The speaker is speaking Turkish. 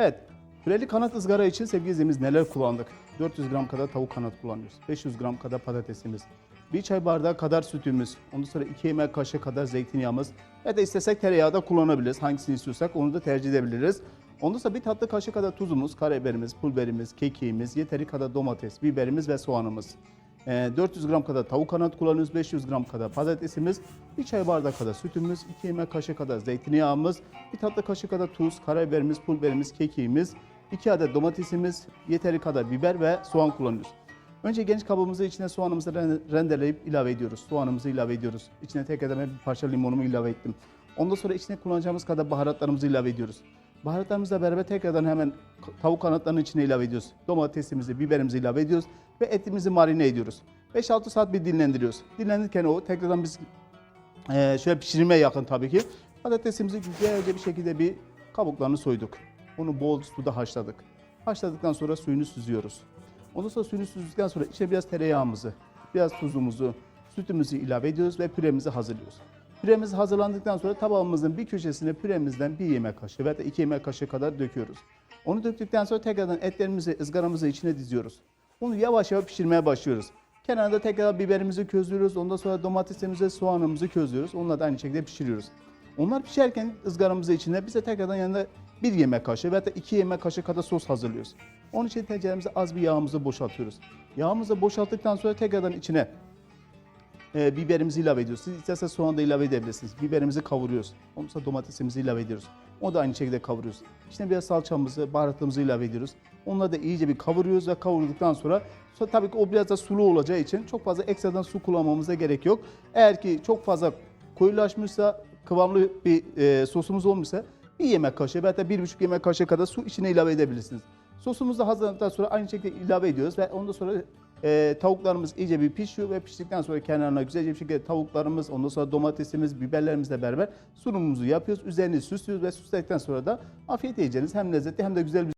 Evet, püreli kanat ızgara için sevgili izleyicilerimiz neler kullandık? 400 gram kadar tavuk kanat kullanıyoruz. 500 gram kadar patatesimiz. Bir çay bardağı kadar sütümüz. Ondan sonra 2 yemek kaşığı kadar zeytinyağımız. Ya da istesek tereyağı da kullanabiliriz. Hangisini istiyorsak onu da tercih edebiliriz. Ondan sonra bir tatlı kaşığı kadar tuzumuz, karabiberimiz, pul kekiğimiz, yeteri kadar domates, biberimiz ve soğanımız. Ee, 400 gram kadar tavuk kanat kullanıyoruz, 500 gram kadar patatesimiz, bir çay bardağı kadar sütümüz, 2 yemek kaşığı kadar zeytinyağımız, bir tatlı kaşığı kadar tuz, karabiberimiz, pul biberimiz, kekiğimiz, 2 adet domatesimiz, yeteri kadar biber ve soğan kullanıyoruz. Önce geniş kabımızı içine soğanımızı ren- rendeleyip ilave ediyoruz. Soğanımızı ilave ediyoruz. İçine tekrardan bir parça limonumu ilave ettim. Ondan sonra içine kullanacağımız kadar baharatlarımızı ilave ediyoruz. Baharatlarımızla beraber tekrardan hemen tavuk kanatlarının içine ilave ediyoruz. Domatesimizi, biberimizi ilave ediyoruz ve etimizi marine ediyoruz. 5-6 saat bir dinlendiriyoruz. Dinlenirken o tekrardan biz eee, şöyle pişirmeye yakın tabii ki. Patatesimizi güzelce bir şekilde bir kabuklarını soyduk. Onu bol suda haşladık. Haşladıktan sonra suyunu süzüyoruz. Ondan sonra suyunu süzdükten sonra içine biraz tereyağımızı, biraz tuzumuzu, sütümüzü ilave ediyoruz ve püremizi hazırlıyoruz. Püremiz hazırlandıktan sonra tabağımızın bir köşesine püremizden bir yemek kaşığı veya iki yemek kaşığı kadar döküyoruz. Onu döktükten sonra tekrardan etlerimizi, ızgaramızı içine diziyoruz. Onu yavaş yavaş pişirmeye başlıyoruz. Kenarda tekrar biberimizi közlüyoruz. Ondan sonra domatesimizi, soğanımızı közlüyoruz. Onları da aynı şekilde pişiriyoruz. Onlar pişerken ızgaramızı içine bize tekrardan yanında bir yemek kaşığı veya iki yemek kaşığı kadar sos hazırlıyoruz. Onun için tenceremize az bir yağımızı boşaltıyoruz. Yağımızı boşalttıktan sonra tekrardan içine e, biberimizi ilave ediyoruz. Siz isterseniz soğan da ilave edebilirsiniz. Biberimizi kavuruyoruz. Ondan sonra domatesimizi ilave ediyoruz. O da aynı şekilde kavuruyoruz. İçine biraz salçamızı, baharatlarımızı ilave ediyoruz. Onları da iyice bir kavuruyoruz ve kavurduktan sonra, tabii ki o biraz da sulu olacağı için çok fazla ekstradan su kullanmamıza gerek yok. Eğer ki çok fazla koyulaşmışsa, kıvamlı bir e, sosumuz olmuşsa bir yemek kaşığı da bir buçuk yemek kaşığı kadar su içine ilave edebilirsiniz. Sosumuzu hazırladıktan sonra aynı şekilde ilave ediyoruz ve ondan sonra e, tavuklarımız iyice bir pişiyor ve piştikten sonra kenarına güzelce bir şekilde tavuklarımız, ondan sonra domatesimiz, biberlerimizle beraber sunumumuzu yapıyoruz. Üzerini süslüyoruz ve süsledikten sonra da afiyet yiyeceğiniz hem lezzetli hem de güzel bir